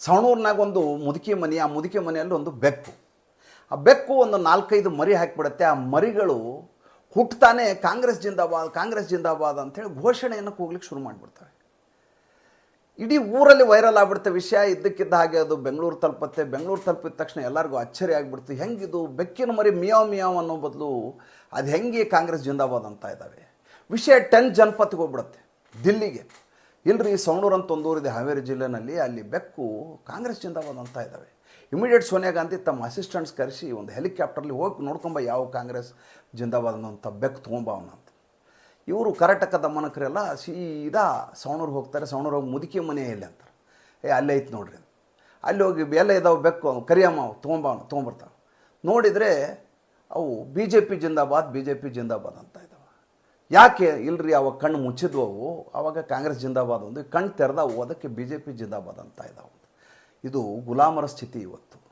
ಸವಣೂರಿನಾಗ ಒಂದು ಮುದುಕಿ ಮನೆ, ಆ ಮುದುಕಿ ಮನೆಯಲ್ಲಿ ಒಂದು ಬೆಕ್ಕು. ಆ ಬೆಕ್ಕು ಒಂದು ನಾಲ್ಕೈದು ಮರಿ ಹಾಕಿಬಿಡುತ್ತೆ. ಆ ಮರಿಗಳು ಹುಟ್ಟುತ್ತಾನೆ ಕಾಂಗ್ರೆಸ್ ಜಿಂದಾಬಾದ್ ಕಾಂಗ್ರೆಸ್ ಜಿಂದಾಬಾದ್ ಅಂತೇಳಿ ಘೋಷಣೆಯನ್ನು ಕೂಗ್ಲಿಕ್ಕೆ ಶುರು ಮಾಡಿಬಿಡ್ತವೆ ಇಡೀ ಊರಲ್ಲಿ ವೈರಲ್ ಆಗ್ಬಿಡುತ್ತೆ ವಿಷಯ. ಇದ್ದಕ್ಕಿದ್ದ ಹಾಗೆ ಅದು ಬೆಂಗಳೂರು ತಲುಪತ್ತೆ. ಬೆಂಗಳೂರು ತಲುಪಿದ ತಕ್ಷಣ ಎಲ್ಲರಿಗೂ ಅಚ್ಚರಿ ಆಗಿಬಿಡ್ತು ಹೆಂಗಿದು? ಬೆಕ್ಕಿನ ಮರಿ ಮಿಯಾವ್ ಮಿಯಾವ್ ಅನ್ನೋ ಬದಲು ಅದು ಹೆಂಗೆ ಕಾಂಗ್ರೆಸ್ ಜಿಂದಾಬಾದ್ ಅಂತ ಇದ್ದಾವೆ ವಿಷಯ ಟೆನ್ ಜನಪತ್ಗೆ ಹೋಗ್ಬಿಡುತ್ತೆ. ದಿಲ್ಲಿಗೆ. ಇಲ್ರಿ ಸವಣೂರು ಅಂತ ಒಂದೂರಿದೆ ಹಾವೇರಿ ಜಿಲ್ಲೆನಲ್ಲಿ. ಅಲ್ಲಿ ಬೆಕ್ಕು ಕಾಂಗ್ರೆಸ್ ಜಿಂದಾಬಾದ್ ಅಂತ ಇದ್ದಾವೆ ಇಮಿಡಿಯೇಟ್ ಸೋನಿಯಾ ಗಾಂಧಿ ತಮ್ಮ ಅಸಿಸ್ಟೆಂಟ್ಸ್ ಕರೆಸಿ ಒಂದು ಹೆಲಿಕಾಪ್ಟರ್ಲಿ ಹೋಗಿ ನೋಡ್ಕೊಂಬ ಯಾವ ಕಾಂಗ್ರೆಸ್ ಜಿಂದಾಬಾದ್ ಅನ್ನೋಂಥ ಬೆಕ್ಕು ತೊಗೊಂಬ ಅವನಂತ ಇವರು ಕರ್ನಾಟಕ ದಮನಕರೆಲ್ಲ ಸೀದಾ ಸವಣೂರು ಹೋಗ್ತಾರೆ, ಸವಣೂರು ಹೋಗಿ ಮುದುಕಿ ಮನೆ ಎಲ್ಲಿ ಅಂತಾರೆ ಏ, ಅಲ್ಲೇ ಐತೆ ನೋಡ್ರಿ. ಅಲ್ಲಿ ಹೋಗಿ ಎಲ್ಲ ಇದಾವೆ ಬೆಕ್ಕು, ಕರಿಯಮ್ಮ ಅವು ತೊಗೊಂಬ ಅವನು, ತೊಗೊಂಬರ್ತಾವೆ. ನೋಡಿದರೆ ಅವು ಬಿ ಜೆ ಪಿ ಜಿಂದಾಬಾದ್ ಬಿ ಜೆ ಪಿ ಜಿಂದಾಬಾದ್ ಅಂತ ಇದ್ದಾವೆ ಯಾಕೆ ಇಲ್ರಿ ಅವಾಗ ಕಣ್ಣು ಮುಚ್ಚಿದ್ವು ಅವು ಆವಾಗ ಕಾಂಗ್ರೆಸ್ ಜಿಂದಾಬಾದ್ ಒಂದು ಕಣ್ಣು ತೆರೆದವು. ಅದಕ್ಕೆ ಬಿ ಜೆ ಪಿ ಜಿಂದಾಬಾದ್ ಅಂತ ಇದ್ದಾವೆ ಇದು ಗುಲಾಮರ ಸ್ಥಿತಿ ಇವತ್ತು.